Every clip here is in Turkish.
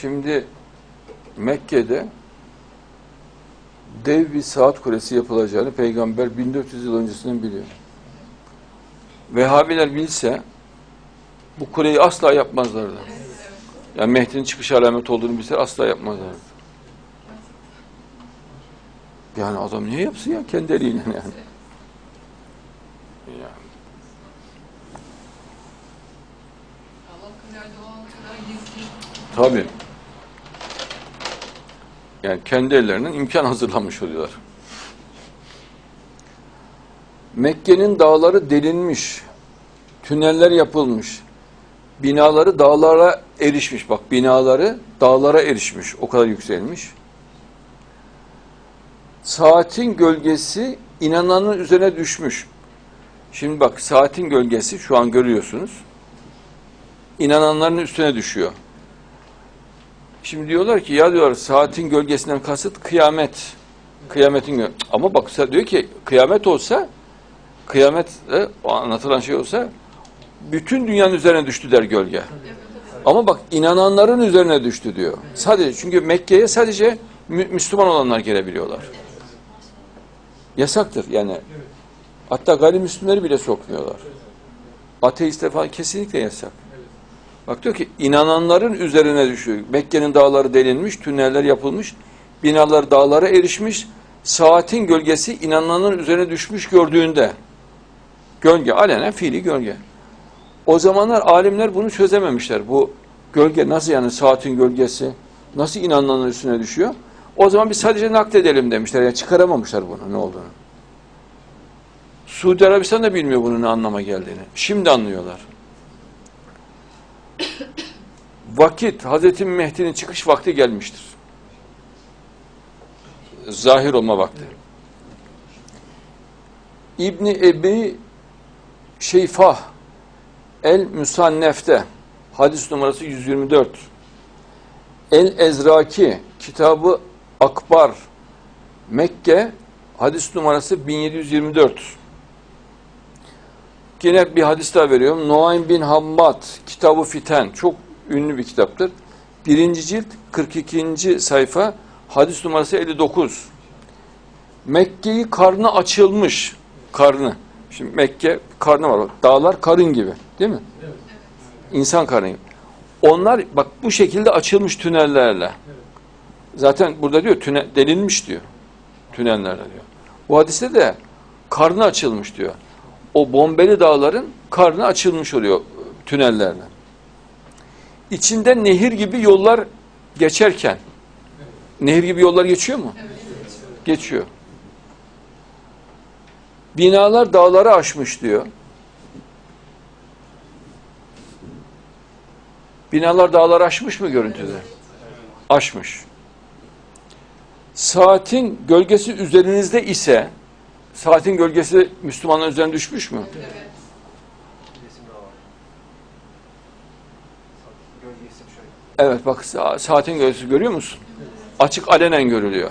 Şimdi Mekke'de dev bir saat kulesi yapılacağını peygamber 1400 yıl öncesinden biliyor. Vehhabiler bilse bu kuleyi asla yapmazlardı. Yani Mehdi'nin çıkış alameti olduğunu bilse asla yapmazlardı. Yani adam niye yapsın ya kendi eliyle yani. Tabii. Yani kendi ellerinden imkan hazırlamış oluyorlar. Mekke'nin dağları delinmiş, tüneller yapılmış, binaları dağlara erişmiş. Bak binaları dağlara erişmiş, o kadar yükselmiş. Saatin gölgesi inananın üzerine düşmüş. Şimdi bak saatin gölgesi şu an görüyorsunuz. İnananların üstüne düşüyor. Şimdi diyorlar ki ya diyor saatin gölgesinden kasıt kıyamet. Kıyametin gö- ama bak diyor ki kıyamet olsa kıyamet e, o anlatılan şey olsa bütün dünyanın üzerine düştü der gölge. Ama bak inananların üzerine düştü diyor. Sadece çünkü Mekke'ye sadece Mü- Müslüman olanlar gelebiliyorlar. Yasaktır yani. Hatta gayrimüslimleri bile sokmuyorlar. Ateistler falan kesinlikle yasak. Bak diyor ki inananların üzerine düşüyor. Mekke'nin dağları delinmiş, tüneller yapılmış, binalar dağlara erişmiş, saatin gölgesi inananların üzerine düşmüş gördüğünde. Gölge, alenen fiili gölge. O zamanlar alimler bunu çözememişler. Bu gölge nasıl yani saatin gölgesi, nasıl inananların üstüne düşüyor? O zaman biz sadece nakledelim demişler. Yani çıkaramamışlar bunu ne olduğunu. Suudi Arabistan da bilmiyor bunun ne anlama geldiğini. Şimdi anlıyorlar. Vakit, Hazreti Mehdi'nin çıkış vakti gelmiştir. Zahir olma vakti. İbni Ebi Şeyfah El Müsannef'te hadis numarası 124 El Ezraki kitabı Akbar Mekke hadis numarası 1724 Yine bir hadis daha veriyorum. Nuaym bin Hammad kitabı Fiten çok ünlü bir kitaptır. Birinci cilt 42. sayfa hadis numarası 59. Mekke'yi karnı açılmış. Karnı. Şimdi Mekke karnı var. Dağlar karın gibi. Değil mi? İnsan karnı gibi. Onlar bak bu şekilde açılmış tünellerle. Zaten burada diyor tüne, delinmiş diyor. Tünellerle diyor. Bu hadiste de karnı açılmış diyor. O bombeli dağların karnı açılmış oluyor tünellerle. İçinde nehir gibi yollar geçerken nehir gibi yollar geçiyor mu? Geçiyor. Binalar dağları aşmış diyor. Binalar dağları aşmış mı görüntüde? Aşmış. Saatin gölgesi üzerinizde ise saatin gölgesi Müslümanların üzerine düşmüş mü? Bir resim daha var. Şöyle. Evet bak sa- saatin gölgesi görüyor musun? Açık alenen görülüyor.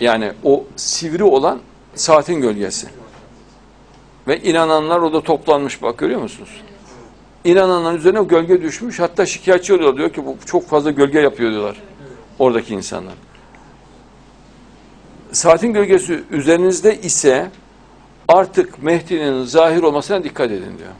Yani o sivri olan saatin gölgesi. Ve inananlar orada toplanmış bak görüyor musunuz? İnananların üzerine gölge düşmüş. Hatta şikayetçi oluyor. Diyor ki bu çok fazla gölge yapıyor diyorlar. Oradaki insanlar. Saatin gölgesi üzerinizde ise artık Mehdi'nin zahir olmasına dikkat edin diyor.